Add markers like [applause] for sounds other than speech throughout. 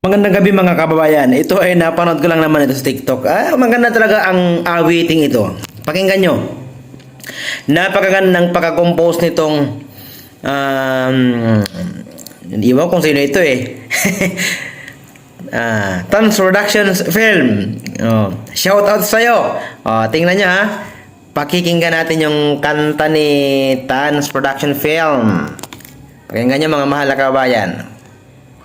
Magandang gabi mga kababayan. Ito ay napanood ko lang naman ito sa TikTok. Ah, maganda talaga ang awiting ito. Pakinggan nyo. Napakagandang pagkakompose nitong um, hindi mo kung sino ito eh. [laughs] ah, Tons Productions Film. Oh, shout out sa'yo. Oh, tingnan nyo ha. Pakikinggan natin yung kanta ni Tans Production Film. Pakinggan nyo mga mahal na kababayan.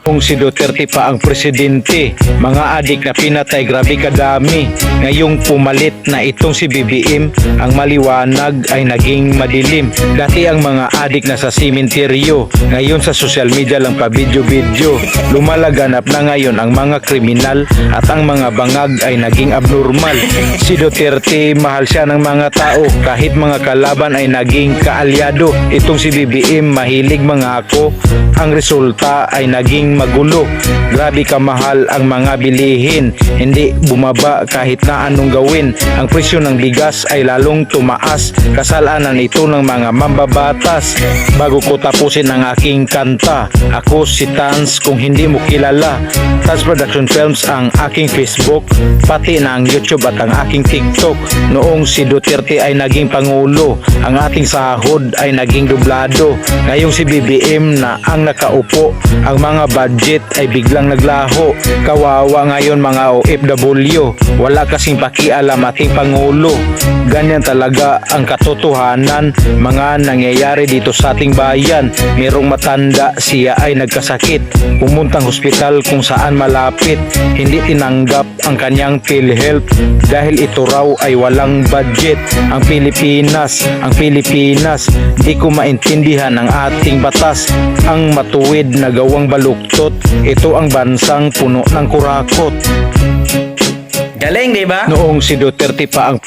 Kung si Duterte pa ang presidente, mga adik na pinatay grabe kadami. Ngayong pumalit na itong si BBM, ang maliwanag ay naging madilim. Dati ang mga adik na sa simenteryo, ngayon sa social media lang pa video-video. Lumalaganap na ngayon ang mga kriminal at ang mga bangag ay naging abnormal. Si Duterte, mahal siya ng mga tao, kahit mga kalaban ay naging kaalyado. Itong si BBM, mahilig mga ako, ang resulta ay naging magulo. Grabe kamahal ang mga bilihin, hindi bumaba kahit na anong gawin. Ang presyo ng bigas ay lalong tumaas, kasalanan ito ng mga mambabatas. Bago ko tapusin ang aking kanta, ako si Tans kung hindi mo kilala. Tans Production Films ang aking Facebook, pati na ang YouTube at ang aking TikTok. Noong si Duterte ay naging pangulo, ang ating sahod ay naging dublado. Ngayong si BBM na ang nakaupo, ang mga budget ay biglang naglaho. Kawawa ngayon mga OFW, wala kasing pakialam ating pangulo. Ganyan talaga ang katotohanan, mga nangyayari dito sa ating bayan. Merong matanda, siya ay nagkasakit. Pumuntang hospital kung saan malapit. Hindi tinanggap ang kanyang PhilHealth dahil ito raw ay walang budget. Ang Pilipinas, ang Pilipinas, di ko maintindihan ang ating batas. Ang matuwid na gawang baluktot, ito ang bansang puno ng kurakot. Galing, di ba? Noong si Duterte pa ang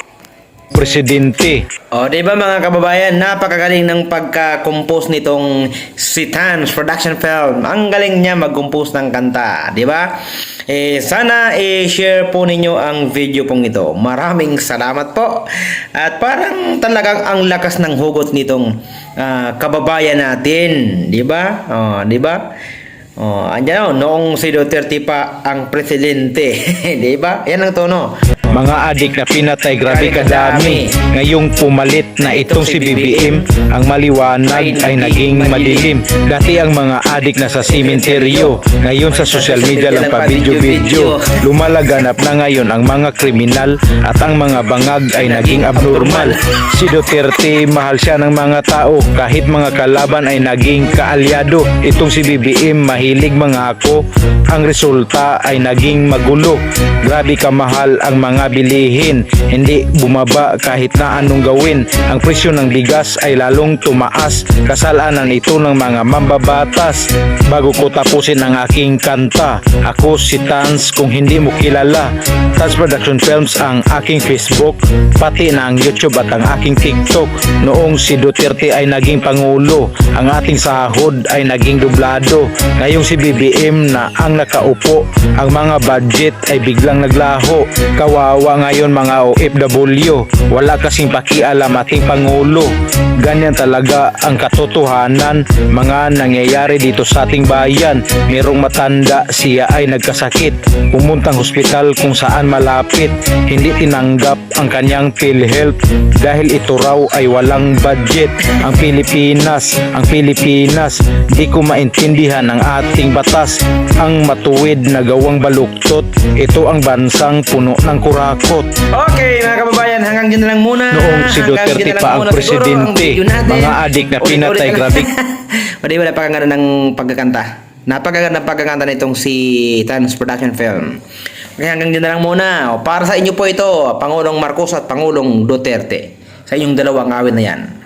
presidente, O, di ba mga kababayan, napakagaling ng pagka-compose nitong si Tans Production Film. Ang galing niya mag-compose ng kanta, di ba? Eh, sana i-share po ninyo ang video pong ito. Maraming salamat po. At parang talagang ang lakas ng hugot nitong ah, kababayan natin, di ba? Oh, di ba? Oh, andyan oh, noong si Duterte pa ang presidente, [laughs] di ba? Yan ang tono. Mga adik na pinatay grabe kadami. Ngayong pumalit na itong si BBM, ang maliwanag ay naging madilim. Dati ang mga adik na sa simenteryo, ngayon sa social media lang pa video-video. Lumalaganap na ngayon ang mga kriminal at ang mga bangag ay naging abnormal. Si Duterte, mahal siya ng mga tao, kahit mga kalaban ay naging kaalyado. Itong si BBM, mahilig mga ako, ang resulta ay naging magulo. Grabe kamahal ang mga bilihin, hindi bumaba kahit na anong gawin. Ang presyo ng bigas ay lalong tumaas, kasalanan ito ng mga mambabatas. Bago ko tapusin ang aking kanta, ako si Tans kung hindi mo kilala. Tans Production Films ang aking Facebook, pati na ang YouTube at ang aking TikTok. Noong si Duterte ay naging pangulo, ang ating sahod ay naging dublado. Ngayong si BBM na ang nakaupo, ang mga budget ay biglang naglaho. Kawawa ngayon mga OFW, wala kasing pakialam ating pangulo. Ganyan talaga ang katotohanan, mga nangyayari dito sa ating bayan. Merong matanda, siya ay nagkasakit. Pumuntang hospital kung saan malapit. Hindi tinanggap ang kanyang PhilHealth dahil ito raw ay walang budget. Ang Pilipinas, ang Pilipinas, di ko maintindihan ang ating batas. Ang matuwid na gawang baluktot, ito ang bansang puno ng kurakot. Okay, mga kababayan, hanggang dyan na lang muna. Noong si Duterte na pa ang presidente, natin. mga adik na pinatay, na- grabe. o di ba, napakaganda ng pagkakanta. Napakaganda ng pagkakanta nitong si Tans Production Film. Okay, hanggang dyan na lang muna. O, para sa inyo po ito, Pangulong Marcos at Pangulong Duterte. Sa inyong dalawang awit na yan.